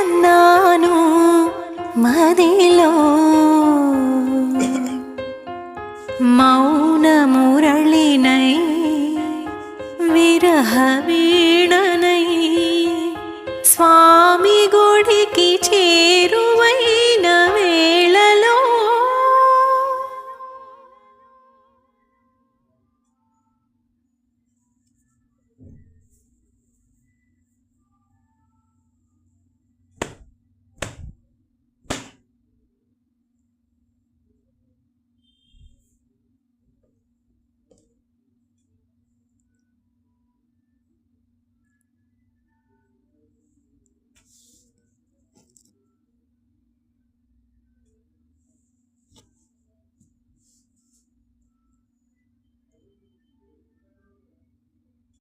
కన్నాను మదిలో. మౌన మురళినై విరహ వీణనై స్వామి గుడికి చే